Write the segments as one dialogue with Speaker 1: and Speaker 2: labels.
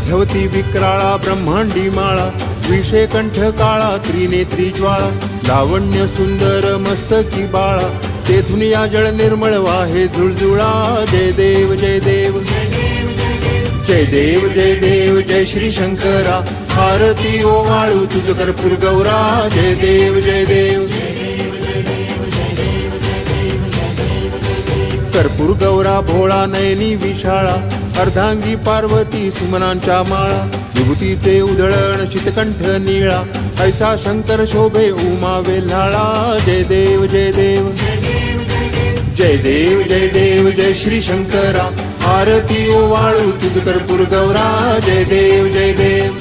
Speaker 1: लवधवती विक्राळा ब्रह्मांडी माळा विषय कंठ काळा त्रिनेत्री ज्वाळा लावण्य सुंदर मस्तकी बाळा तेथून या जळ निर्मळ वाहे झुळझुळा जय देव जय देव. जय देव जय देव जय श्री शंकरा भारती ओ वाळू तुझ कर्पूर गौरा जय देव जय देव. कर्पूर गौरा भोळा नयनी विशाळा अर्धांगी पार्वती सुमनांच्या माळा विभूतीचे उधळण चितकंठ निळा ऐसा शंकर शोभे उमा वेल्हाळा. जय देव जय देव. जय देव जय देव जय श्री शंकरा. आरती ओवाळू वाळू तुझ कर्पूर गौरा. जय देव जय देव.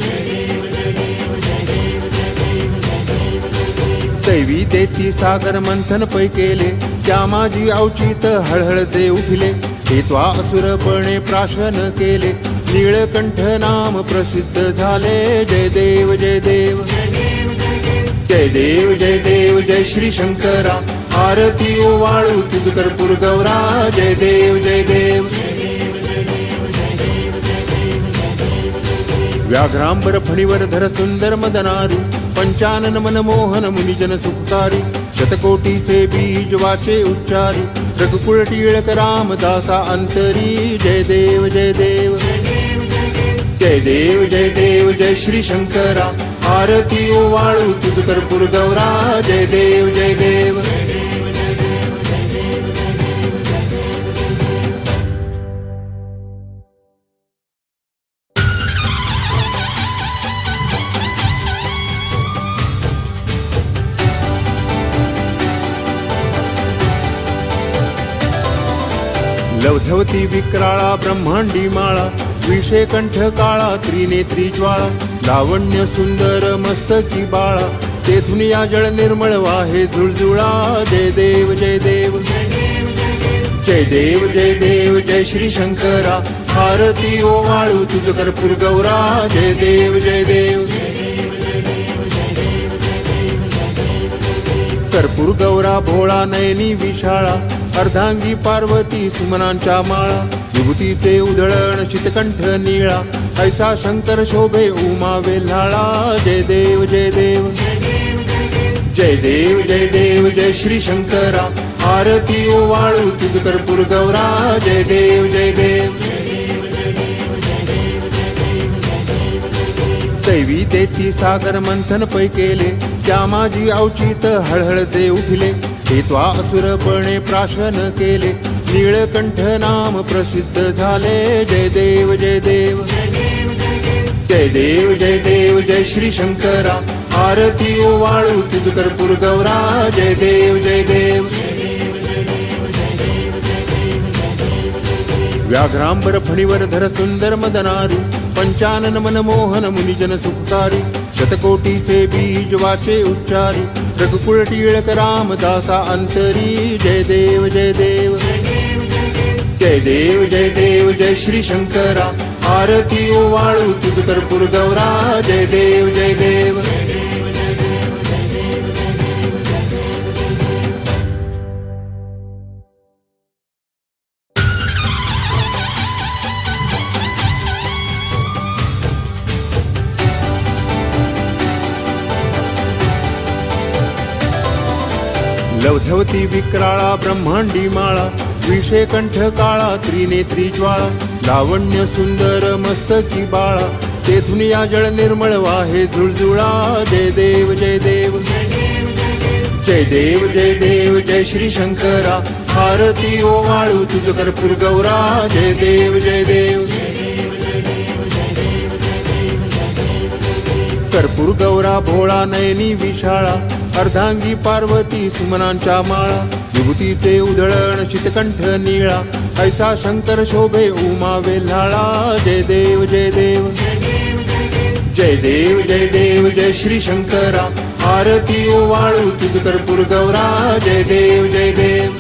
Speaker 1: दैवी देती सागर मंथन पै केले त्या माझी अवचित हळहळजे उठले. हे त्वा असुरपणे प्राशन केले. नीळकंठ नाम प्रसिद्ध झाले. जय देव जय देव. जय देव जय देव जय श्री शंकरा. आरती वाळू तुझ कर्पूर गौरा. जय देव जय देव. व्याघ्रांबर फणीवर धर सुंदर मदनारी. पंचानन मनमोहन मुनिजन सुखकारी शतकोटीचे बीज वाचे उच्चारी रघुकुळ टिळक रामदासा अंतरी. जय देव जय देव. जय देव जय देव जय श्री शंकरा. आरती ओ वाळू तुझ कर्पूर गौरा. जय देव जय देव. विक्राळा माळा विषय कंठ काळा त्रिनेत्री ज्वाळा लावण्य सुंदर मस्तकी बाळा तेथून या जळ निर्मळ वाहे झुळझुळा जय देव जय देव. जय देव जय देव जय श्री शंकरा भारती ओ वाळू तुझ कर्पूर गौरा जय देव जय देव. कर्पूर गौरा भोळा नयनी विशाळा अर्धांगी पार्वती सुमनांच्या माळा विभूतीचे उधळण चितकंठ निळा. ऐसा शंकर शोभे उमा वेल्हाळा. जय देव जय देव. जय देव जय देव जय श्री शंकरा. आरती वाळू तुझ कर्पूर गौरा. जय देव जय देव. दैवी देती सागर मंथन पै केले त्या माझी अवचित हळहळ जे उठले. हे त्वा असुरपणे प्राशन केले. नीळकंठ नाम प्रसिद्ध झाले. जय देव जय देव. जय देव जय देव जय श्री शंकरा. आरती ओ वाळू तुझ कर्पूर गौरा. जय देव जय देव. व्याघ्रांबर फणीवर धर सुंदर मदनारी. पंचानन मनमोहन मुनिजन सुखकारी शतकोटीचे बीज वाचे उच्चारी. रघुकुळ टिळक रामदासा अंतरी. जय देव जय देव. जय देव जय देव जय श्री शंकरा. आरती ओ वाळू तुझ कर्पूर गौरा. जय देव जय देव. लवधवती विक्राळा ब्रह्मांडी माळा. विषय कंठ काळा त्रिनेत्री ज्वाळा लावण्य सुंदर मस्तकी बाळा. तेथून या जळ निर्मळ वाहे झुळझुळा जय देव जय देव. जय देव जय देव जय श्री शंकरा. भारती ओ वाळू तुझ कर्पूर गौरा. जय देव जय देव. कर्पूर गौरा भोळा नयनी विशाळा. अर्धांगी पार्वती सुमनांच्या माळा. विभूतीचे उधळण चितकंठ निळा. ऐसा शंकर शोभे उमा वेल्हाळा. जय देव जय देव. जय देव जय देव जय श्री शंकरा. आरती वाळू तुझ कर्पूर गौरा. जय देव जय देव.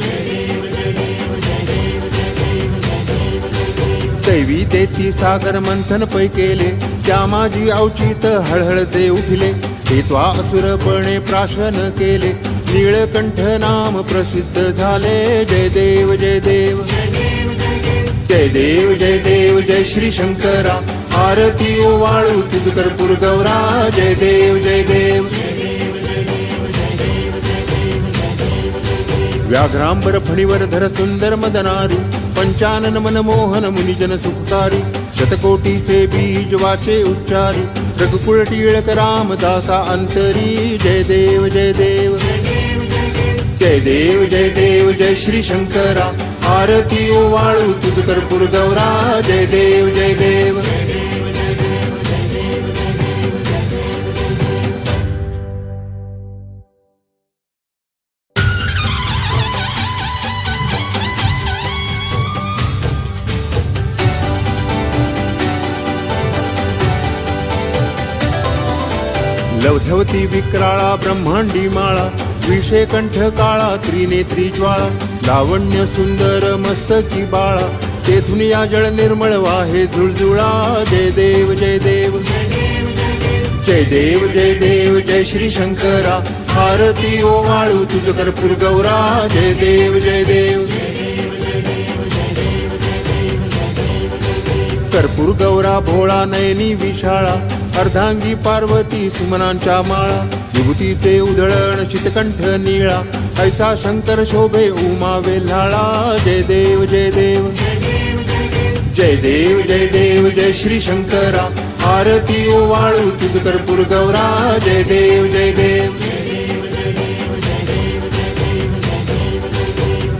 Speaker 1: दैवी देती सागर मंथन पै केले त्या माझी अवचित हळहळ जे उठले. हे त्वा असुरपणे प्राशन केले. नीळकंठ नाम प्रसिद्ध झाले. जय देव जय देव. जय देव जय देव जय श्री शंकरा. आरती वाळू तुझ कर्पूर गौरा. जय देव जय देव. व्याघ्रांबर फणीवर धर सुंदर मदनारी. पंचानन मनमोहन मुनिजन सुखकारी शतकोटीचे बीज वाचे उच्चारी. रघुकुळ टिळक रामदासा अंतरी. जय देव जय देव. जय देव जय देव जय श्री शंकरा. आरती वाळू तुझ कर्पूर गौरा. जय देव जय देव. लवधवती विक्राळा ब्रह्मांडी माळा. विषय कंठ काळा त्रिनेत्री ज्वाळा लावण्य सुंदर मस्तकी बाळा. तेथून या जळ निर्मळ वाहे झुळझुळा. जय देव जय देव. जय देव जय देव जय श्री शंकरा. भारती ओ वाळू तुझ कर्पूर गौरा. जय देव जय देव. कर्पूर गौरा भोळा नयनी विशाळा. अर्धांगी पार्वती सुमनांच्या माळा. विभूतीचे उधळण चितकंठ निळा. ऐसा शंकर शोभे उमा वेल्हाळा. जय देव जय देव. जय देव जय देव जय श्री शंकरा. आरती ओवाळू तुझ कर्पूर गौरा. जय देव जय देव.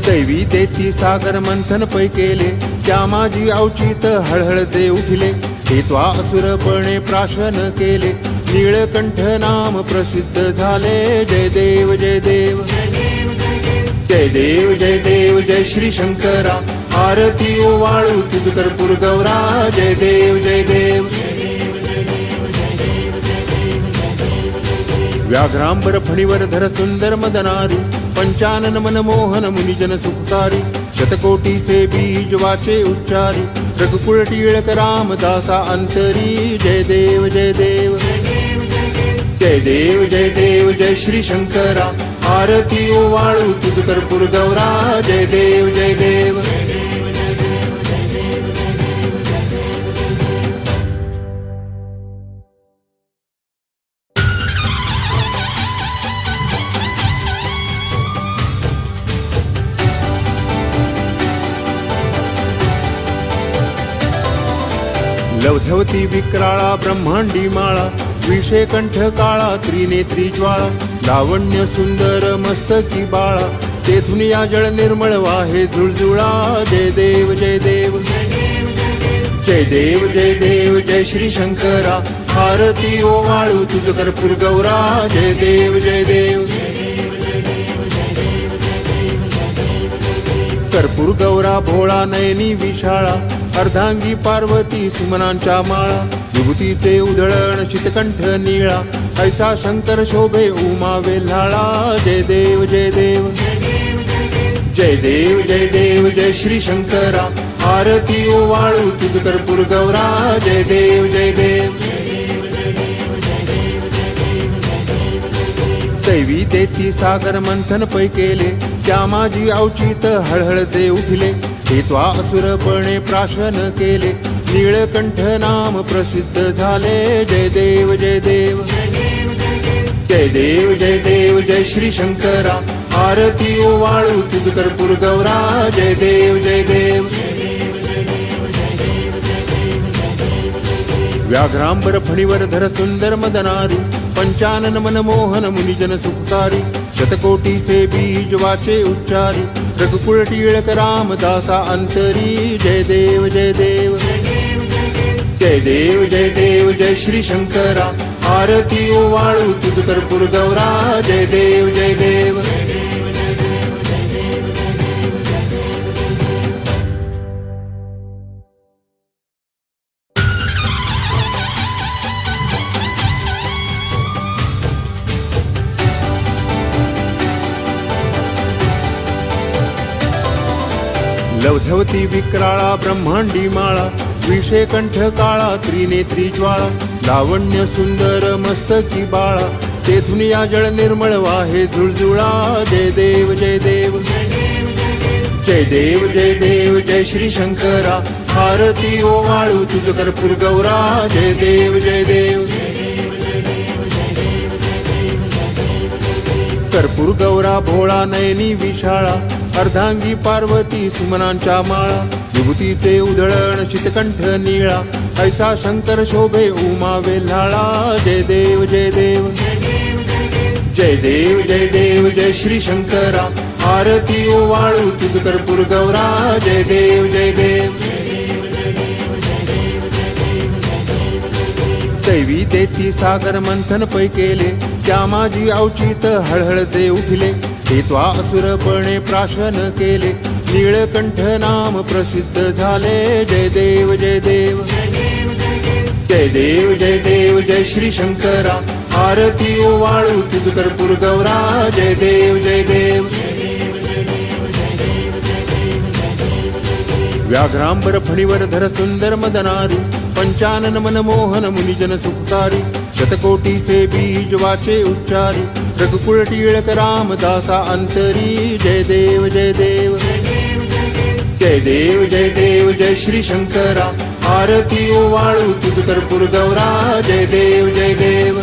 Speaker 1: दैवी देती सागर मंथन पै केले त्या माझी अवचित हळहळ जे उठले. हे त्वा असुरपणे प्राशन केले. नीळकंठ नाम प्रसिद्ध झाले. जय देव जय देव. जय देव जय देव जय श्री शंकरा. आरती वाळू तुझ कर्पूर गौरा. जय देव जय देव. व्याघ्रांबर फणीवर धर सुंदर मदनारी. पंचानन मनमोहन मुनिजन सुखकारी शतकोटीचे बीज वाचे उच्चारी. रघुकुळ टिळक रामदासा अंतरी. जय देव जय देव. जय देव जय देव जय श्री शंकरा. आरती ओवाळू तुझ कर्पूर गौरा. जय देव जय देव. लवधवती विक्राळा ब्रह्मांडी माळा. विषय कंठ काळा त्रिनेत्री ज्वाळा लावण्य सुंदर मस्तकी बाळा. तेथून या जळ निर्मळ वाहे झुळझुळा. जय देव जय देव. जय देव जय देव जय श्री शंकरा. भारती ओ वाळू तुझ कर्पूर गौरा. जय देव जय देव. कर्पूर गौरा भोळा नयनी विशाळा. अर्धांगी पार्वती सुमनांच्या माळा. विभूतीचे उधळण चितकंठ निळा. ऐसा शंकर शोभे उमा वेल्हाळा. जय देव जय देव. जय देव जय देव जय श्री शंकरा. आरती ओवाळू तुझ कर्पूर गौरा. जय देव जय देव. दैवी देती सागर मंथन पै केले त्या माझी अवचित हळहळ जे उठले. हे त्वा असुरपणे प्राशन केले. नीळकंठ नाम प्रसिद्ध झाले. जय देव जय देव. जय देव जय देव जय श्री शंकरा आरती वाळू तुझ कर्पूर गौरा. जय देव जय देव. व्याघ्रांबर फणीवर धर सुंदर मदनारी. पंचानन मनमोहन मुनिजन सुखकारी शतकोटीचे बीज वाचे उच्चारी. रघुकुळ टिळक रामदासा अंतरी. जय देव जय देव. जय देव जय देव जय श्री शंकरा. आरती ओवाळू तुझ कर्पूर गौरा. जय देव जय देव. लवधवती विक्राळा ब्रह्मांडी माळा. विषय कंठ काळा त्रिनेत्री ज्वाळा लावण्य सुंदर मस्तकी बाळा. तेथून या जळ निर्मळ वाहे झुळझुळा जय देव जय देव. जय देव जय देव जय श्री शंकरा. आरती ओवाळू तुझ कर्पूर गौरा. जय देव जय देव. कर्पूर गौरा भोळा नयनी विशाळा. अर्धांगी पार्वती सुमनांच्या माळा. विभूतीचे उधळण चितकंठ निळा. ऐसा शंकर शोभे उमा वेल्हाळा. जय देव जय देव. जय देव जय देव जय श्री शंकरा. आरती ओवाळू तुझ कर्पूर गौरा. जय देव जय देव. दैवी देती सागर मंथन पै केले. त्या माझी अवचित हळहळ जे उठले. ते त्वा असुरपणे प्राशन केले. नीळकंठ नाम प्रसिद्ध झाले. जय देव जय देव. जय देव जय देव जय श्री शंकरा. आरती वाळू तुझ कर्पूर गौरा. जय देव जय देव. व्याघ्रांबर फणीवर धर सुंदर मदनारी. पंचानन मनमोहन मुनिजन सुखकारी शतकोटीचे बीज वाचे उच्चारी. रघुकुळ टिळक रामदासा अंतरी जय देव जय देव. जय देव जय देव जय श्री शंकरा. आरती वाळू तुझ कर्पूर गौरा जय देव जय देव.